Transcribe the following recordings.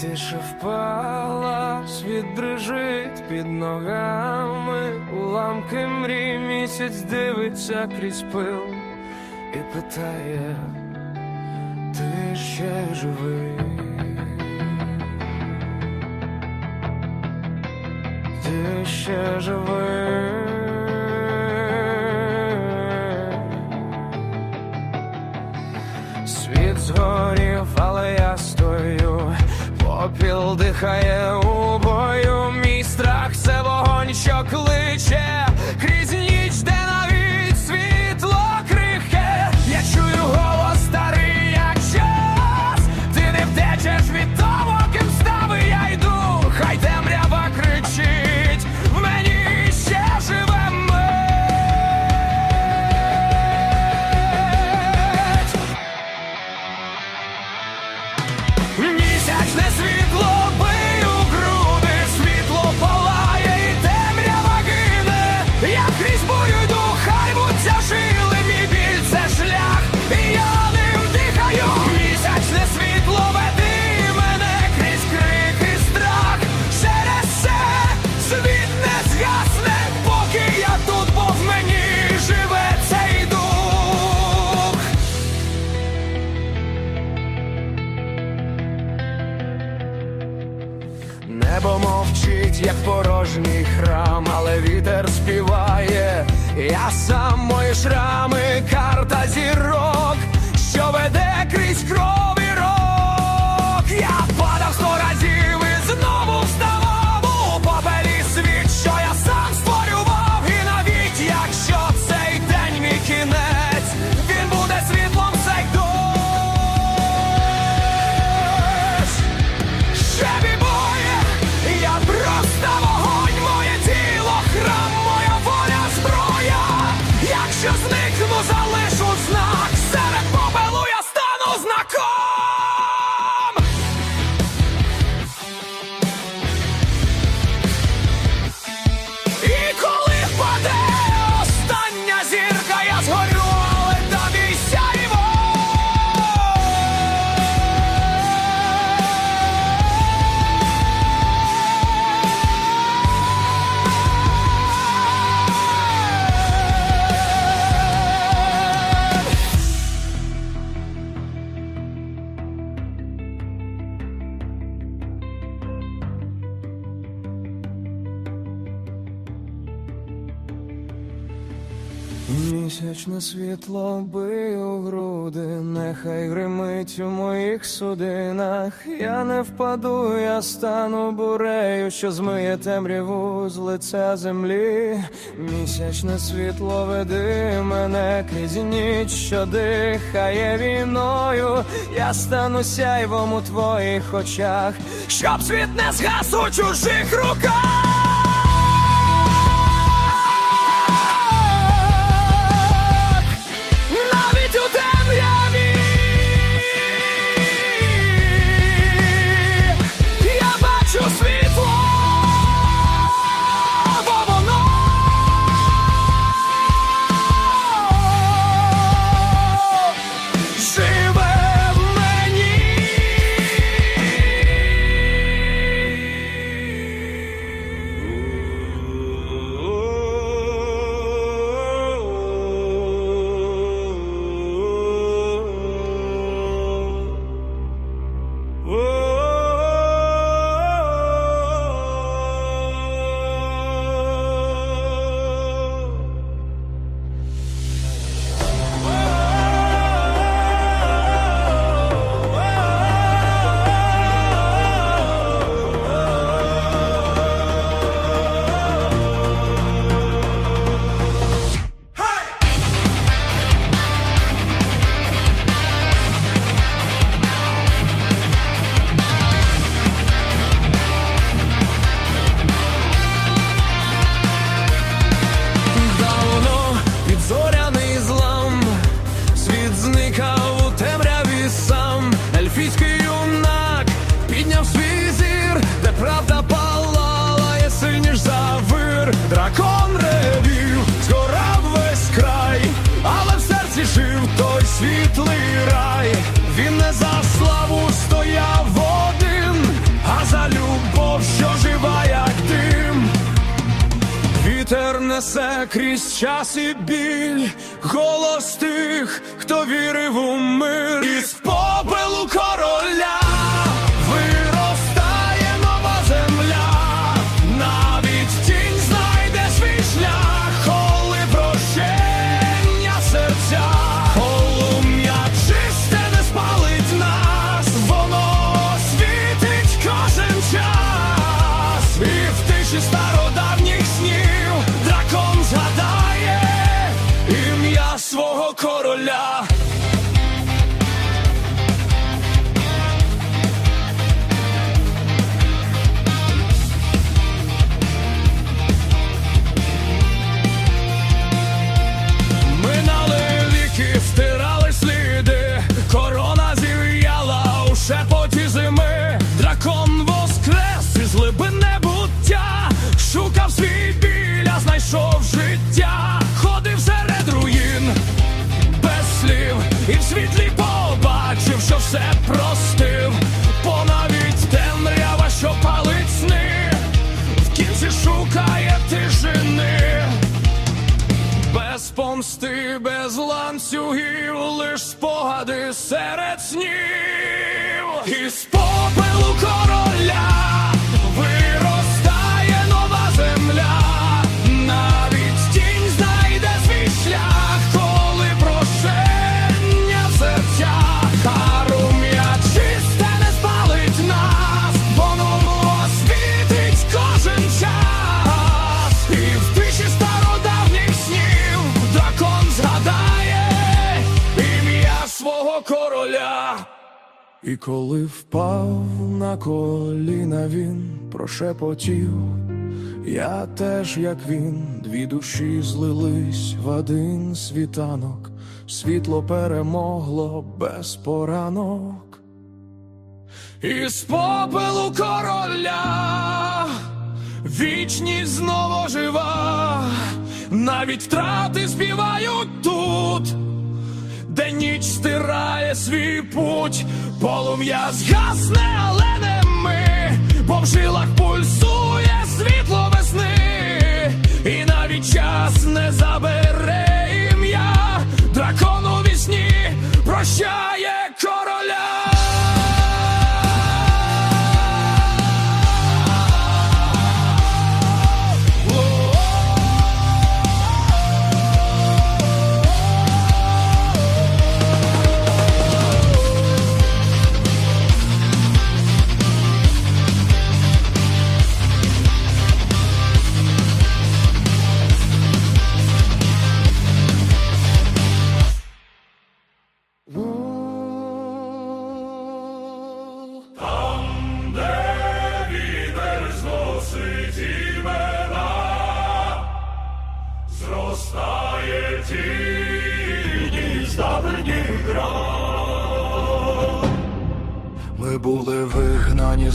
тише впала, світ дрижить під ногами, уламки мрій місяць дивиться крізь пил і питає, ти ще живий. Ти ще живий. Вибухає у бою мій страх, це вогонь, що кличе. як порожній храм, але вітер співає, я сам мої шрам. Сонячне світло бий у груди, нехай гримить у моїх судинах. Я не впаду, я стану бурею, що змиє темряву з лиця землі. Місячне світло веди мене крізь ніч, що дихає війною. Я стану сяйвом у твоїх очах, щоб світ не згас у чужих руках. дракон ревів, згорав весь край, але в серці жив той світлий рай. Він не за славу стояв один, а за любов, що жива, як дим. Вітер несе крізь час і біль, голос тих, хто вірив у мир із попелу короля. Ланцюгів, лиш спогади серед снів. Із І коли впав на коліна він прошепотів, я теж, як він, дві душі злились в один світанок, світло перемогло без поранок. Із попелу короля вічність знову жива, навіть втрати співають тут, де ніч стирає свій путь, полум'я згасне, але не ми, бо в жилах пульсує світло весни, і навіть час не забере ім'я, дракон у вісні. Прощає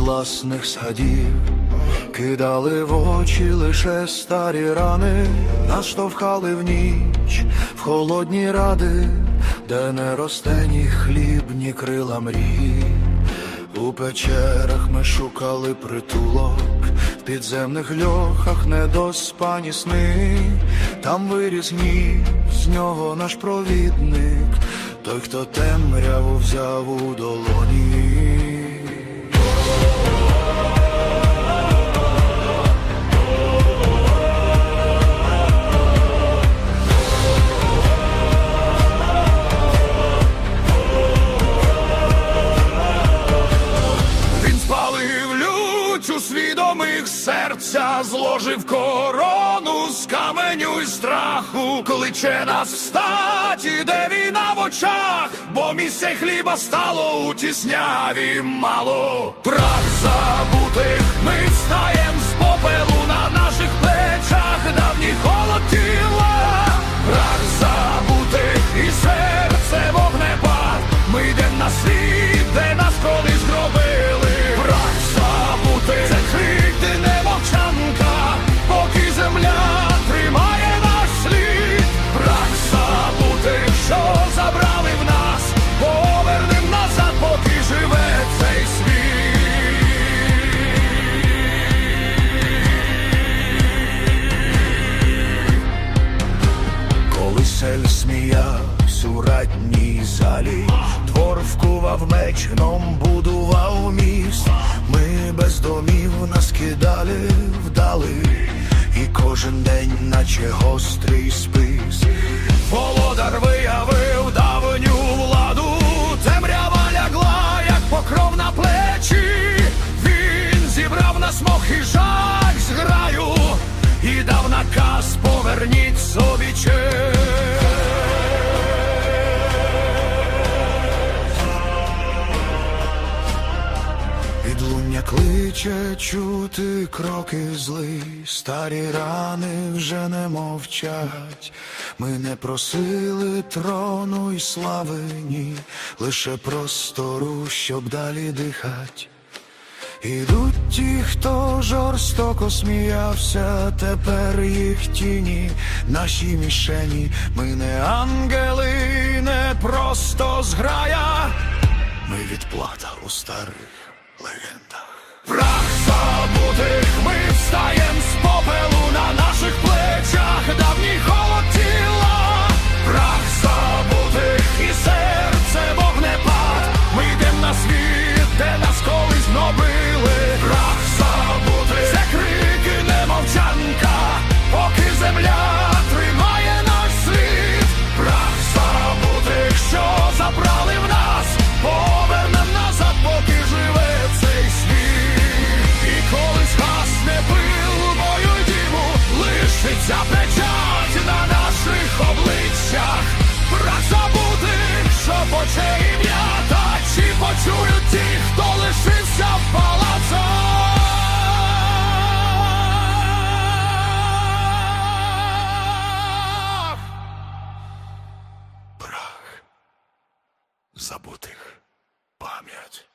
власних садів, кидали в очі лише старі рани, нас штовхали в ніч, в холодні ради, де не росте ні хліб, ні крила мрії. У печерах ми шукали притулок, в підземних льохах недоспані сни, там виріс гнів, з нього наш провідник, той, хто темряву взяв у долоні. Свідомих серця, зложив корону каменю й страху, кличе нас встать, іде війна в очах, бо місця хліба стало у тісняві мало. Прах забутих ми встаєм з попелу на наших плечах, давній холод тіла, прах забутих і серце вогнепад. Ми йдем на світ, де нас колись зробили. Весель сміявсь у ратній залі, двор вкував меч, гном будував міст, ми без домів нас кидали вдали, і кожен день, наче гострий спис, володар виявив давню владу, темрява лягла, як покров на плечі, він зібрав на смох і жах зграю і дав наказ поверніть собі. Відлуння кличе чути кроки зли, старі рани вже не мовчать. Ми не просили трону й слави, ні, лише простору, щоб далі дихать. Ідуть ті, хто жорстоко сміявся, тепер їх тіні, наші мішені. Ми не ангели, не просто зграя. Ми відплата у старих легендах. Прах забутих, ми встаєм забутих пам'ять.